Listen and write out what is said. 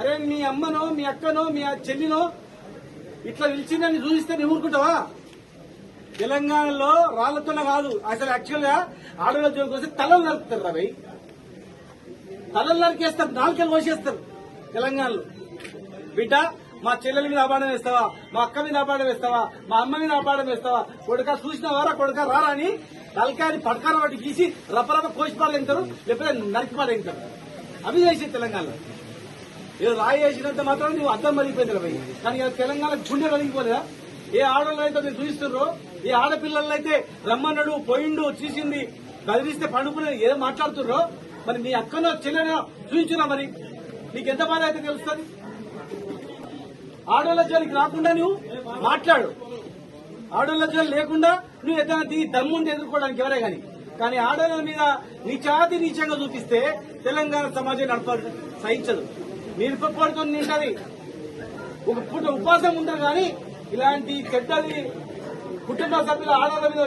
అరే మీ అమ్మనో మీ అక్కనో మీ చెల్లినో ఇట్లా పిలిచిందని చూపిస్తే నువ్వు ఊరుకుంటావా? తెలంగాణలో రాళ్ళతోనే కాదు. అసలు యాక్చువల్గా ఆడవాళ్ళ జోలికి వస్తే తలలు నరుకుతారు రవి తలలు నరికేస్తారు నాలుకలు కోసేస్తారు తెలంగాణలో. బిడ్డ మా చెల్లెల మీద అపాడం వేస్తావా? మా అక్క మీద అపాడం వేస్తావా? మా అమ్మ మీద అపాడం వేస్తావా? కొడుక చూసిన వారా కొడుక రారా అని తలకాయని పడకాల వాటి గీసి రపరప కోసి పాడేంటారు లేకపోతే నరికి పాడేంటారు అవి చేసి తెలంగాణలో. ఏదో రాయి వేసినంత మాత్రం నువ్వు అర్థం మరిగిపోయింది భయ్ కానీ తెలంగాణ గుండె కలిగిపోలేదా ఏ ఆడవాళ్ళు అయితే మీరు చూపిస్తుర్రో ఏ ఆడపిల్లలు అయితే రమ్మన్నాడు పోయిండు చూసింది బదిలిస్తే పండుకునే ఏదో మాట్లాడుతుర్రో మరి నీ అక్కనో చెల్లెనో చూపించున్నా మరి. నీకు ఎంత బాధ అయితే తెలుస్తుంది? ఆడవాళ్ళ జోలికి రాకుండా నువ్వు మాట్లాడు. ఆడవాళ్ళ జోలి లేకుండా నువ్వు ఏదైనా దిగి దమ్ముండి ఎదుర్కోవడానికి ఎవరే కానీ. కానీ ఆడవాళ్ళ మీద నీచాతి నీచంగా చూపిస్తే తెలంగాణ సమాజం నడపాలి సహించదు. నిరుపడితో నింటది ఒక పూట ఉపాసం ఉంటారు కానీ ఇలాంటి చెడ్డది కుటుంబ సభ్యుల ఆధార మీద